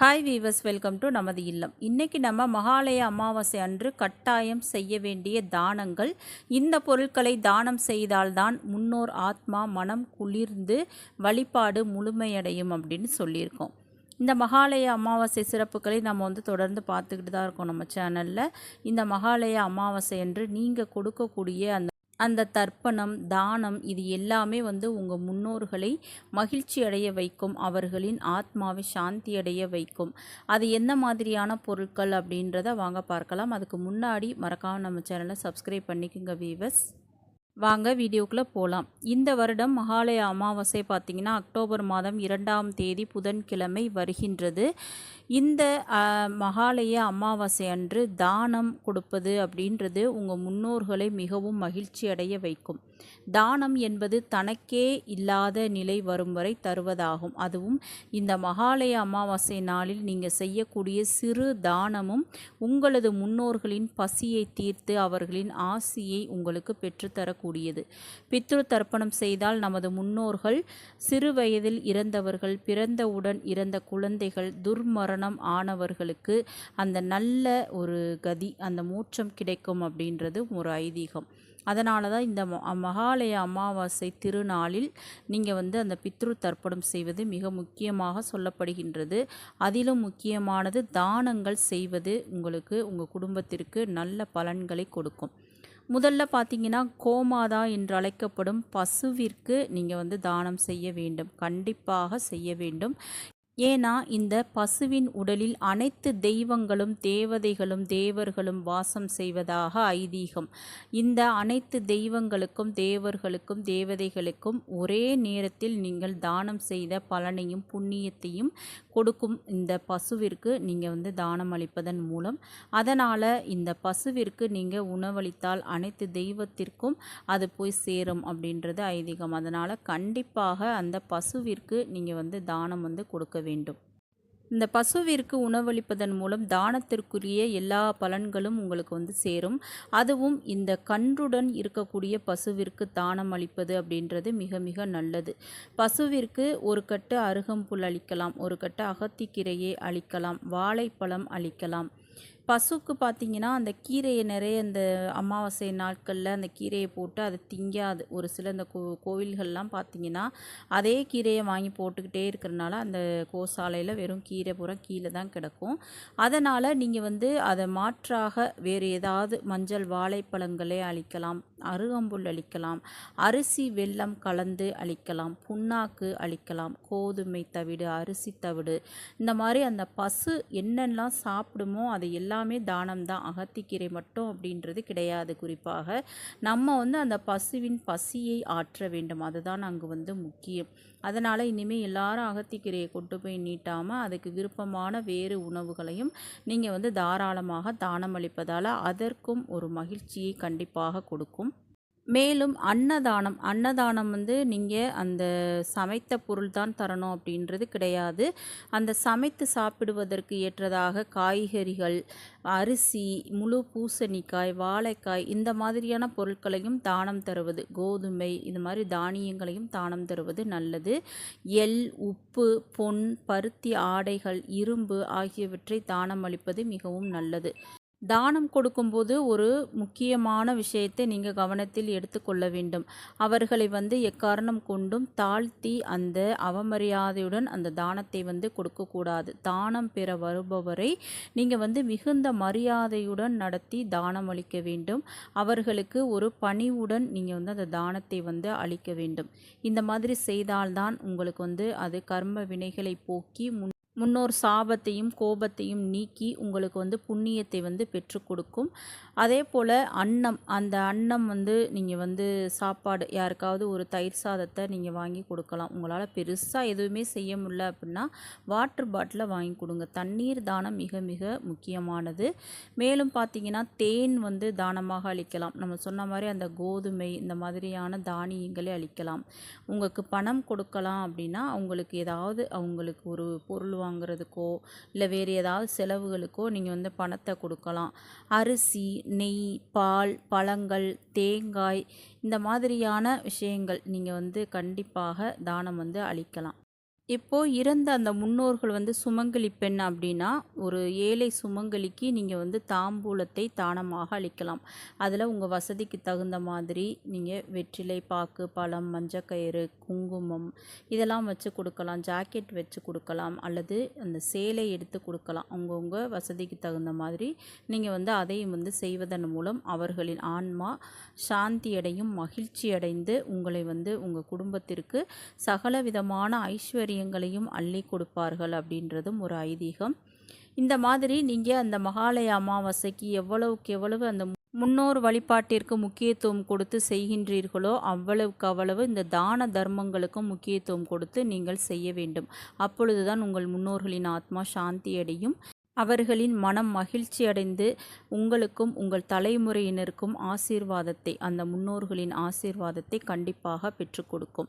Hi viewers welcome to நமது இல்லம். இன்றைக்கி நம்ம மகாலய அமாவாசை அன்று கட்டாயம் செய்ய வேண்டிய தானங்கள். இந்த பொருட்களை தானம் செய்தால்தான் முன்னோர் ஆத்மா மனம் குளிர்ந்து வழிபாடு முழுமையடையும் அப்படின்னு சொல்லியிருக்கோம். இந்த மகாலய அமாவாசை சிறப்புகளை நம்ம வந்து தொடர்ந்து பார்த்துக்கிட்டு தான் இருக்கோம் நம்ம சேனலில் இந்த மகாலய அமாவாசை அன்று நீங்கள் கொடுக்கக்கூடிய அந்த அந்த தர்ப்பணம் தானம் இது எல்லாமே வந்து உங்கள் முன்னோர்களை மகிழ்ச்சி அடைய வைக்கும் அவர்களின் ஆத்மாவை சாந்தி அடைய வைக்கும். அது என்ன மாதிரியான பொருட்கள் அப்படின்றத வாங்க பார்க்கலாம். அதுக்கு முன்னாடி மறக்காமல் நம்ம சேனலை சப்ஸ்கிரைப் பண்ணிக்கோங்க வீவர்ஸ் வாங்க வீடியோக்குள்ளே போகலாம் இந்த வருடம் மகாலய அமாவாசை பார்த்திங்கன்னா அக்டோபர் மாதம் இரண்டாம் தேதி புதன்கிழமை வருகின்றது. இந்த மகாலய அமாவாசை அன்று தானம் கொடுப்பது அப்படின்றது உங்கள் முன்னோர்களை மிகவும் மகிழ்ச்சி அடைய வைக்கும். தானம் என்பது தனக்கே இல்லாத நிலை வரும் வரை தருவதாகும். அதுவும் இந்த மகாலய அமாவாசை நாளில் நீங்கள் செய்யக்கூடிய சிறு தானமும் உங்களது முன்னோர்களின் பசியை தீர்த்து அவர்களின் ஆசியை உங்களுக்கு பெற்றுத்தரக்கூடியது பித்ரு தர்ப்பணம் செய்தால் நமது முன்னோர்கள் சிறு வயதில் இறந்தவர்கள் பிறந்தவுடன் இறந்த குழந்தைகள் துர்மரணம் ஆனவர்களுக்கு அந்த நல்ல ஒரு கதி அந்த மூச்சம் கிடைக்கும் அப்படின்றது ஒரு ஐதீகம். அதனால தான் இந்த மகாலய அமாவாசை திருநாளில் நீங்கள் வந்து அந்த பித்ரு தர்ப்பணம் செய்வது மிக முக்கியமாக சொல்லப்படுகின்றது. அதிலும் முக்கியமானது தானங்கள் செய்வது உங்களுக்கு உங்கள் குடும்பத்திற்கு நல்ல பலன்களை கொடுக்கும். முதல்ல பார்த்தீங்கன்னா கோமாதா என்று அழைக்கப்படும் பசுவிற்கு நீங்கள் வந்து தானம் செய்ய வேண்டும். கண்டிப்பாக செய்ய வேண்டும். ஏன்னா இந்த பசுவின் உடலில் அனைத்து தெய்வங்களும் தேவதைகளும் தேவர்களும் வாசம் செய்வதாக ஐதீகம். இந்த அனைத்து தெய்வங்களுக்கும் தேவர்களுக்கும் தேவதைகளுக்கும் ஒரே நேரத்தில் நீங்கள் தானம் செய்த பலனையும் புண்ணியத்தையும் கொடுக்கும் இந்த பசுவிற்கு நீங்கள் வந்து தானம் அளிப்பதன் மூலம். அதனால் இந்த பசுவிற்கு நீங்கள் உணவளித்தால் அனைத்து தெய்வத்திற்கும் அது போய் சேரும் அப்படின்றது ஐதீகம். அதனால் கண்டிப்பாக அந்த பசுவிற்கு நீங்கள் வந்து தானம் வந்து கொடுக்க வேண்டும். இந்த பசுவிற்கு உணவளிப்பதன் மூலம் தானத்திற்குரிய எல்லா பலன்களும் உங்களுக்கு வந்து சேரும். அதுவும் இந்த கன்றுடன் இருக்கக்கூடிய பசுவிற்கு தானம் அளிப்பது அப்படின்றது மிக மிக நல்லது. பசுவிற்கு ஒரு கட்டு அருகம்புல் அளிக்கலாம் ஒரு கட்டு அகத்திக்கீரையை அளிக்கலாம் வாழைப்பழம் அளிக்கலாம். பசுக்கு பார்த்தீங்கன்னா அந்த கீரையை நிறைய இந்த அமாவாசை நாட்களில் அந்த கீரையை போட்டு அதை திங்காது. ஒரு சில இந்த கோ கோவில்கள்லாம் பார்த்தீங்கன்னா அதே கீரையை வாங்கி போட்டுக்கிட்டே இருக்கிறனால அந்த கோசாலையில் வெறும் கீரை பூரா கீழே தான் கிடக்கும். அதனால் நீங்கள் வந்து அதை மாற்றாக வேறு ஏதாவது மஞ்சள் வாழைப்பழங்களே அழிக்கலாம் அருகம்புல் அழிக்கலாம் அரிசி வெல்லம் கலந்து அழிக்கலாம் புண்ணாக்கு அழிக்கலாம் கோதுமை தவிடு அரிசி தவிடு இந்த மாதிரி அந்த பசு என்னென்னலாம் சாப்பிடுமோ அதை எல்லாம் எல்லாமே தானம் தான். அகத்திக்கீரை மட்டும் அப்படின்றது கிடையாது குறிப்பாக. நம்ம வந்து அந்த பசுவின் பசியை ஆற்ற வேண்டும். அதுதான் அங்கு வந்து முக்கியம். அதனால் இனிமேல் எல்லாரும் அகத்திக்கீரையை கொண்டு போய் நீட்டாமல் அதுக்கு விருப்பமான வேறு உணவுகளையும் நீங்கள் வந்து தாராளமாக தானம் அளிப்பதால் அதற்கும் ஒரு மகிழ்ச்சியை கண்டிப்பாக கொடுக்கும். மேலும் அன்னதானம் அன்னதானம் வந்து நீங்கள் அந்த சமைத்த பொருள் தான் தரணும் அப்படின்றது கிடையாது. அந்த சமைத்து சாப்பிடுவதற்கு ஏற்றதாக காய்கறிகள் அரிசி முழு பூசணிக்காய் வாழைக்காய் இந்த மாதிரியான பொருட்களையும் தானம் தருவது. கோதுமை இந்த மாதிரி தானியங்களையும் தானம் தருவது நல்லது. எல் உப்பு பொன் பருத்தி ஆடைகள் இரும்பு ஆகியவற்றை தானம் அளிப்பது மிகவும் நல்லது. தானம் கொடுக்கும்போது ஒரு முக்கியமான விஷயத்தை நீங்கள் கவனத்தில் எடுத்துக்கொள்ள வேண்டும். அவர்களை வந்து எக்காரணம் கொண்டும் தாழ்த்தி அந்த அவமரியாதையுடன் அந்த தானத்தை வந்து கொடுக்கக்கூடாது. தானம் பெற வருபவரை நீங்கள் வந்து மிகுந்த மரியாதையுடன் நடத்தி தானம் அளிக்க வேண்டும். அவர்களுக்கு ஒரு பணிவுடன் நீங்கள் வந்து அந்த தானத்தை வந்து அளிக்க வேண்டும். இந்த மாதிரி செய்தால்தான் உங்களுக்கு வந்து அது கர்ம வினைகளை போக்கி முன் முன்னோர் சாபத்தையும் கோபத்தையும் நீக்கி உங்களுக்கு வந்து புண்ணியத்தை வந்து பெற்று கொடுக்கும். அதே போல் அன்னம் அந்த அன்னம் வந்து நீங்கள் வந்து சாப்பாடு யாருக்காவது ஒரு தயிர் சாதத்தை நீங்கள் வாங்கி கொடுக்கலாம். உங்களால் பெருசாக எதுவுமே செய்ய முடியல அப்படின்னா வாட்டர் பாட்டிலை வாங்கி கொடுங்க. தண்ணீர் தானம் மிக மிக முக்கியமானது. மேலும் பார்த்தீங்கன்னா தேன் வந்து தானமாக அளிக்கலாம். நம்ம சொன்ன மாதிரி அந்த கோதுமை இந்த மாதிரியான தானியங்களை அளிக்கலாம். உங்களுக்கு பணம் கொடுக்கலாம் அப்படின்னா அவங்களுக்கு ஏதாவது அவங்களுக்கு ஒரு பொருள் வாங்குறதுக்கோ இல்லை வேறு ஏதாவது செலவுகளுக்கோ நீங்கள் வந்து பணத்தை கொடுக்கலாம். அரிசி நெய் பால் பழங்கள் தேங்காய் இந்த மாதிரியான விஷயங்கள் நீங்கள் வந்து கண்டிப்பாக தானம் வந்து அளிக்கலாம். இப்போது இறந்த அந்த முன்னோர்கள் வந்து சுமங்கலி பெண் அப்படின்னா ஒரு ஏழை சுமங்கலிக்கு நீங்கள் வந்து தாம்பூலத்தை தானமாக அளிக்கலாம். அதில் உங்கள் வசதிக்கு தகுந்த மாதிரி நீங்கள் வெற்றிலை பாக்கு பழம் மஞ்சக்கயிறு குங்குமம் இதெல்லாம் வச்சு கொடுக்கலாம். ஜாக்கெட் வச்சு கொடுக்கலாம். அல்லது அந்த சேலை எடுத்து கொடுக்கலாம். அவங்கவுங்க வசதிக்கு தகுந்த மாதிரி நீங்கள் வந்து அதையும் வந்து செய்வதன் மூலம் அவர்களின் ஆன்மா சாந்தி அடையும் மகிழ்ச்சி அடைந்து உங்களை வந்து உங்கள் குடும்பத்திற்கு சகல விதமான ஐஸ்வர்யங்களையும் அள்ளி கொடுப்பார்கள் அப்படின்றதும் ஒரு ஐதீகம். இந்த மாதிரி நீங்கள் அந்த மகாலய அமாவாசைக்கு எவ்வளவுக்கு எவ்வளவு அந்த முன்னோர் வழிபாட்டிற்கு முக்கியத்துவம் கொடுத்து செய்கின்றீர்களோ அவ்வளவுக்கு அவ்வளவு இந்த தான தர்மங்களுக்கும் முக்கியத்துவம் கொடுத்து நீங்கள் செய்ய வேண்டும். அப்பொழுதுதான் உங்கள் முன்னோர்களின் ஆத்மா சாந்தி அடையும். அவர்களின் மனம் மகிழ்ச்சி அடைந்து உங்களுக்கும் உங்கள் தலைமுறையினருக்கும் ஆசீர்வாதத்தை அந்த முன்னோர்களின் ஆசீர்வாதத்தை கண்டிப்பாக பெற்றுக் கொடுக்கும்.